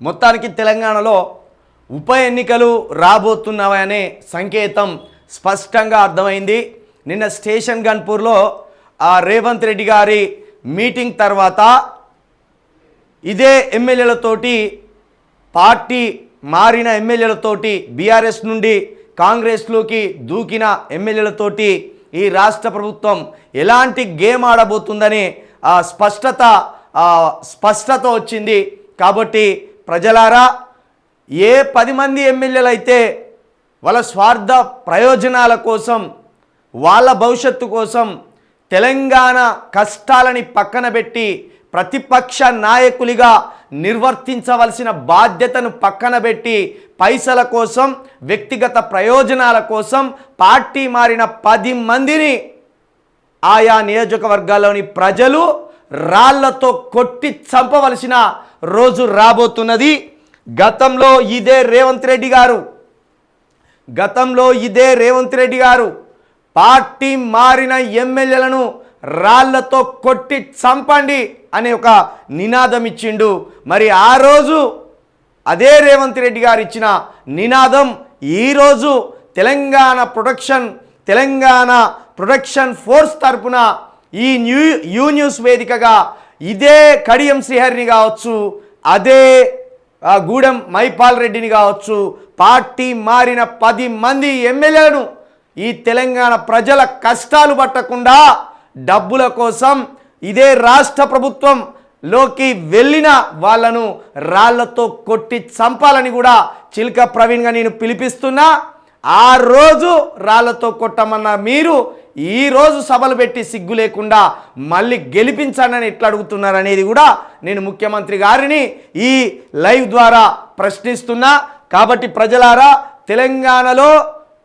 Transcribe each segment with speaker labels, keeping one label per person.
Speaker 1: మొత్తానికి తెలంగాణలో ఉప ఎన్నికలు రాబోతున్నవనే సంకేతం స్పష్టంగా అర్థమైంది. నిన్న స్టేషన్ గన్పూర్లో ఆ రేవంత్ రెడ్డి గారి మీటింగ్ తర్వాత ఇదే ఎమ్మెల్యేలతోటి పార్టీ మారిన ఎమ్మెల్యేలతోటి బీఆర్ఎస్ నుండి కాంగ్రెస్లోకి దూకిన ఎమ్మెల్యేలతోటి ఈ రాష్ట్ర ప్రభుత్వం ఎలాంటి గేమ్ ఆడబోతుందని ఆ స్పష్టత స్పష్టత వచ్చింది. కాబట్టి ప్రజలారా ఏ పది మంది ఎమ్మెల్యేలు అయితే వాళ్ళ స్వార్థ ప్రయోజనాల కోసం వాళ్ళ భవిష్యత్తు కోసం తెలంగాణ కష్టాలని పక్కన పెట్టి ప్రతిపక్ష నాయకులుగా నిర్వర్తించవలసిన బాధ్యతను పక్కన పెట్టి పైసల కోసం వ్యక్తిగత ప్రయోజనాల కోసం పార్టీ మారిన పది మందిని ఆయా నియోజకవర్గాల్లోని ప్రజలు రాళ్ళతో కొట్టి చంపవలసిన రోజు రాబోతున్నది గతంలో ఇదే రేవంత్ రెడ్డి గారు. గతంలో ఇదే రేవంత్ రెడ్డి గారు. పార్టీ మారిన ఎమ్మెల్యేలను రాళ్ళతో కొట్టి చంపండి అనే ఒక నినాదం ఇచ్చిండు. మరి ఆ రోజు అదే రేవంత్ రెడ్డి గారు ఇచ్చిన నినాదం ఈరోజు Telangana production Telangana production force తరపున ఈ న్యూ యూ న్యూస్ వేదికగా ఇదే కడియం శ్రీహరిని కావచ్చు అదే గూడెం మైపాల్ రెడ్డిని కావచ్చు పార్టీ మారిన పది మంది ఎమ్మెల్యేలను ఈ తెలంగాణ ప్రజల కష్టాలు పట్టకుండా డబ్బుల కోసం ఇదే రాష్ట్ర ప్రభుత్వం లోకి వెళ్ళిన వాళ్ళను రాళ్ళతో కొట్టి చంపాలని కూడా చిల్క ప్రవీణ్గా నేను పిలిపిస్తున్నా. ఆ రోజు రాళ్ళతో కొట్టమన్న మీరు ఈరోజు సభలు పెట్టి సిగ్గు లేకుండా మళ్ళీ గెలిపించానని ఎట్లా అడుగుతున్నారు అనేది కూడా నేను ముఖ్యమంత్రి గారిని ఈ లైవ్ ద్వారా ప్రశ్నిస్తున్నా. కాబట్టి ప్రజలారా తెలంగాణలో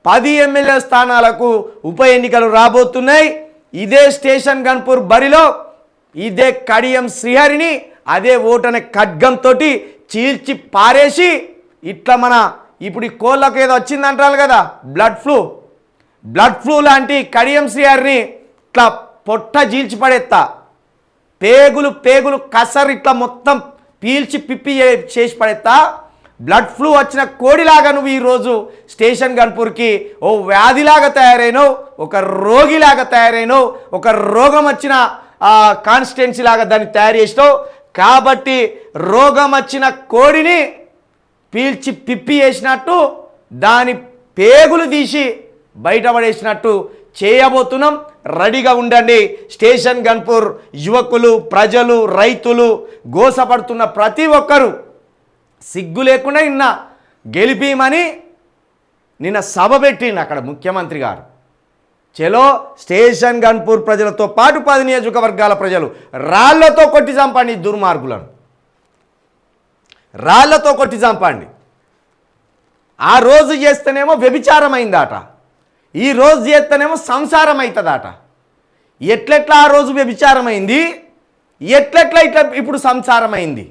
Speaker 1: పది ఎమ్మెల్యే స్థానాలకు ఉప ఎన్నికలు రాబోతున్నాయి. ఇదే స్టేషన్ గన్పూర్ బరిలో ఇదే కడియం శ్రీహరిని అదే ఓటనే ఖడ్గంతో చీల్చి పారేసి ఇట్లా మన ఇప్పుడు ఈ కోళ్ళకు ఏదో వచ్చిందంటారు కదా బ్లడ్ ఫ్లూ. బ్లడ్ ఫ్లూ లాంటి కడియం ఇట్లా పొట్ట జీల్చి పడేస్తా పేగులు పేగులు కసరు ఇట్లా మొత్తం పీల్చి పిప్పి చేసి పడేస్తా బ్లడ్ ఫ్లూ వచ్చిన కోడిలాగా నువ్వు ఈరోజు స్టేషన్ గన్పూర్కి ఓ వ్యాధిలాగా తయారైనవు ఒక రోగిలాగా తయారైనవు ఒక రోగం వచ్చిన కాన్స్టిట్యున్సీ లాగా దాన్ని తయారు చేసినావు. కాబట్టి రోగం వచ్చిన కోడిని పీల్చి పిప్పి చేసినట్టు దాని పేగులు తీసి బయటపడేసినట్టు చేయబోతున్నాం. రెడీగా ఉండండి. స్టేషన్ గన్పూర్ యువకులు ప్రజలు రైతులు గోసపడుతున్న ప్రతి ఒక్కరూ సిగ్గు లేకుండా నిన్న గెలిపిమని నిన్న సభ పెట్టిండు అక్కడ ముఖ్యమంత్రి గారు. చెలో స్టేషన్ గన్పూర్ ప్రజలతో పాటు పది నియోజకవర్గాల ప్రజలు రాళ్ళతో కొట్టి చంపండి దుర్మార్గులను. రాళ్ళతో కొట్టి చంపండి. ఆ రోజు చేస్తేనేమో వ్యభిచారమైందట. ఈ రోజు చేస్తేనేమో సంసారం అవుతుందట ఎట్లెట్లా ఆ రోజు వ్యభిచారమైంది? ఎట్లెట్లా ఇట్లా ఇప్పుడు సంసారమైంది?